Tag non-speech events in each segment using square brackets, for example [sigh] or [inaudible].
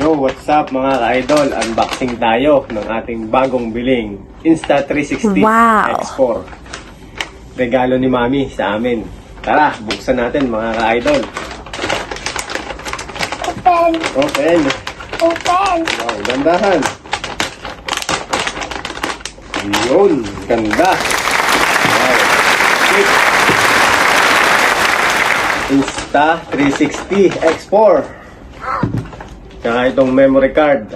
Yo, what's up mga ka-idol? Unboxing tayo ng ating bagong biling Insta360 Wow. X4. Regalo ni Mami sa amin. Tara, buksan natin mga ka-idol. Open, Open. open. Wow, gandahan. Yun, ganda. Wow. Sweet. Insta360 X4. Tsaka itong memory card.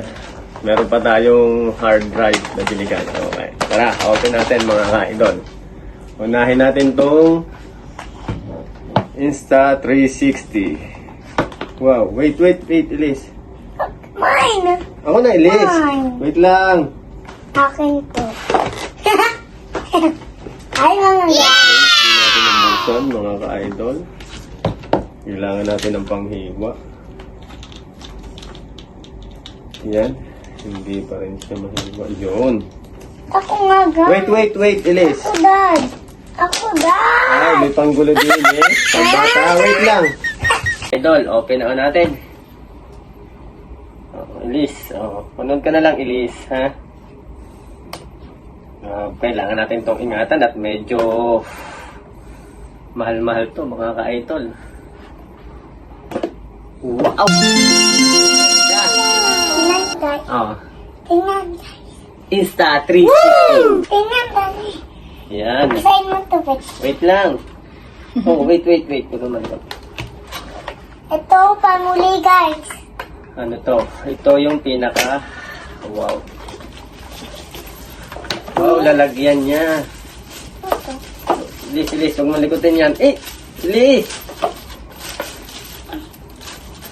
Meron pa tayong hard drive na biligan. Okay. Tara, open natin mga ka-idol. Unahin natin tong Insta360. Wow, wait, wait, wait, Elise. Mine. Ako na, Elise. Fine. Wait lang. Akin to. [laughs] Ay, mga Hindi natin ang mga ka-idol. Kailangan natin ng panghiwa. Yan. Hindi pa rin siya mahiwa. Yun. Ako nga, God. Wait, wait, wait, Elise. Ako, Dad. Ako, Dad. Ay, may panggulo din eh. Pambata, wait lang. Idol, open na natin. Oh, Elise, oh, punod ka na lang, Elise, ha? Ah, kailangan natin itong ingatan at medyo mahal-mahal to, mga ka-idol. Wow! Ganda! Tingnan. Oh, Tingnan, Dad. Insta360. Tingnan, Dad. Yan. Mo to, Dad? Wait lang. Oh, wait, wait, wait. Ito naman ito. Ito, pamuli, guys. Ano to? Ito yung pinaka... Wow. Wow, lalagyan niya. Ito. Liz, Liz, huwag mo likutin yan. Eh! Liz!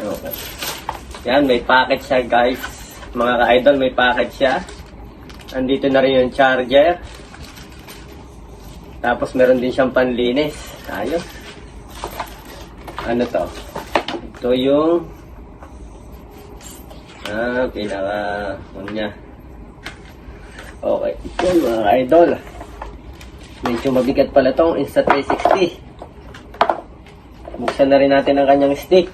Okay. Yan, may packet siya, guys. Mga ka-idol, may packet siya. Andito na rin yung charger. Tapos meron din siyang panlinis. Ayos. Ano to? Ito yung Ah, pinaka ano niya. Okay, ito mga idol. Medyo mabigat pala tong Insta360. Buksan na rin natin ang kanyang stick.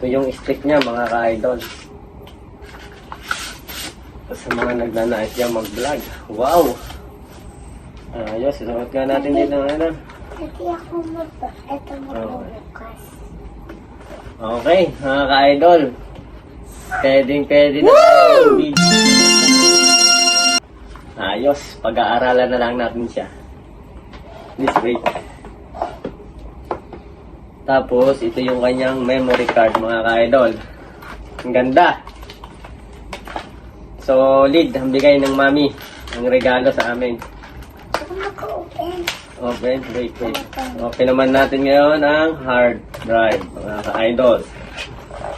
Ito yung stick niya mga ka-idol. Sa mga nagnanais niya mag-vlog. Wow! Ayos, isuot nga natin dito ano. Hindi ako mag... Ito magbubukas. Okay, mga ka-idol. Pwedeng pwede na tayo. Ayos, pag-aaralan na lang natin siya. This wait. Tapos, ito yung kanyang memory card, mga ka-idol. Ang ganda. Solid, ang bigay ng mami. Ang regalo sa amin. Open, wait, wait. Open naman natin ngayon ang hard drive, mga ka-idol.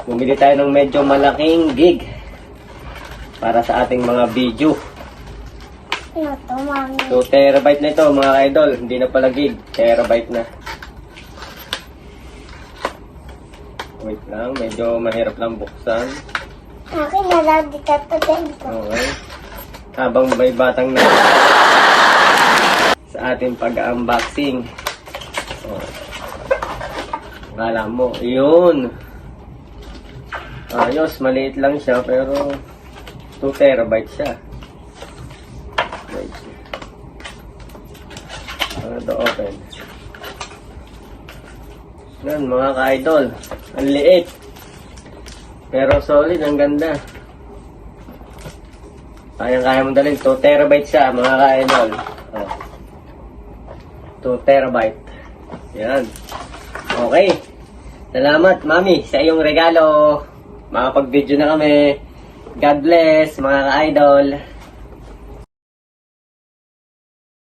Bumili tayo ng medyo malaking gig para sa ating mga video. Ano to, mami? 2 terabyte na ito, mga ka-idol. Hindi na pala gig, terabyte na. Wait lang, medyo mahirap lang buksan. Akin na lang, di ka din ko. Okay. Habang may batang na sa ating pag-unboxing. Oh. Kala mo, yun. Ayos, maliit lang siya pero 2 terabyte siya. Wait. Ano to open? Yan mga ka-idol. Ang liit. Pero solid, ang ganda. Kayang-kaya mo dalhin. 2 terabyte siya, mga ka-idol. Oh. 2 terabyte. Yan. Okay. Salamat, Mami, sa iyong regalo. Makapag-video na kami. God bless, mga ka-idol.